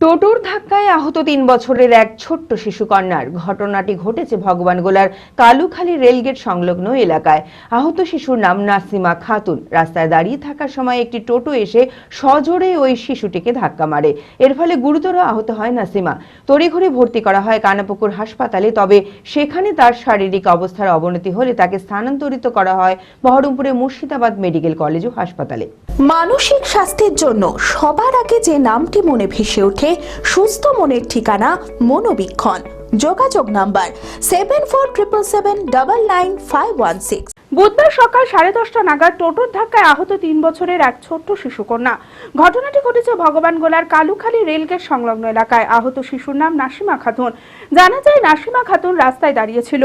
টোটোর ধাক্কায় আহত তিন বছরের এক ছোট্ট শিশু কন্যার ঘটনাটি ঘটেছে ভগবানগোলার কালুখালী রেলগেট সংলগ্ন এলাকায়। আহত শিশুর নাম নাসিমা খাতুন। রাস্তায় দাঁড়িয়ে থাকার সময় একটি টোটো এসে সজোরে ওই শিশুটিকে ধাক্কা মারে। এর ফলে গুরুতর আহত হয় নাসিমা। তড়িঘড়ি ভর্তি করা হয় কানাপুকুর হাসপাতালে, তবে সেখানে তার শারীরিক অবস্থার অবনতি হলে তাকে স্থানান্তরিত করা হয় বহরমপুরের মুর্শিদাবাদ মেডিকেল কলেজ ও হাসপাতালে। মানসিক স্বাস্থ্যের জন্য সবার আগে যে নামটি মনে ভেসে ওঠে সুস্থ মনের ঠিকানা মনোবীক্ষণ। যোগাযোগ number seven four triple seven double nine five one six বুধবার সকাল সাড়ে দশটা নাগাদ টোটোর ধাক্কায় আহত তিন বছরের এক ছোট্ট শিশুকন্যা। ঘটনাটি ঘটেছে ভগবানগোলার কালুখালী রেলগেট সংলগ্ন এলাকায়। আহত শিশুর নাম নাসিমা খাতুন। জানা যায়, নাসিমা খাতুন রাস্তায় দাঁড়িয়েছিল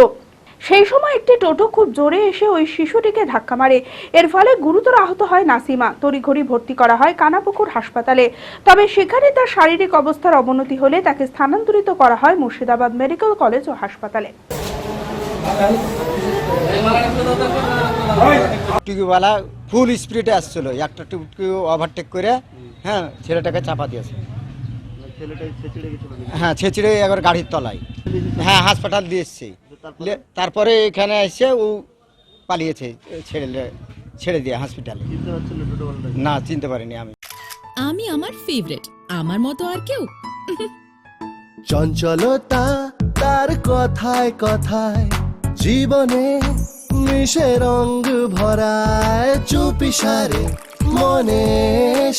সেই সময় একটি টোটো খুব জোরে এসে ওই শিশুটিকে ধাক্কা মারে। এর ফলে গুরুতর আহত হয় নাসিমা। তড়িঘড়ি ভর্তি করা হয় কানাপুকুর হাসপাতালে। তবে সেখানে তার শারীরিক অবস্থার অবনতি হলে তাকে স্থানান্তরিত করা হয় মুর্শিদাবাদ মেডিকেল কলেজ ও হাসপাতালে। টুকিওয়ালা ফুল স্পিডে আসছিল। একটা টুকি ওভারটেক করে হ্যাঁ ছেলেটাকে চাপা দিয়েছে। হ্যাঁ ছেঁচড়ে একবার গাড়ির তলায়। হ্যাঁ হাসপাতাল দিয়ে এসছে। তারপরে? এখানে এসে ও পালিয়েছে ছেড়ে ছেড়ে দিয়ে হসপিটালে না চিনতে পারিনি আমি। আমি আমার ফেভারিট আমার মতো আর কেউ? চঞ্চলতা তার কথায় কথায় জীবনে মিশে রঙ ভরায় চুপি সারে মনে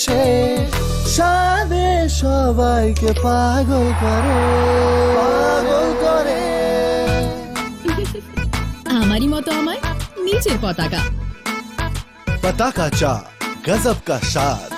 সে। সাদে সবাইকে পাগল করে। আমারই মতো আমায় নিচের পতাকা। পতাকা চা গজব কা স্বাদ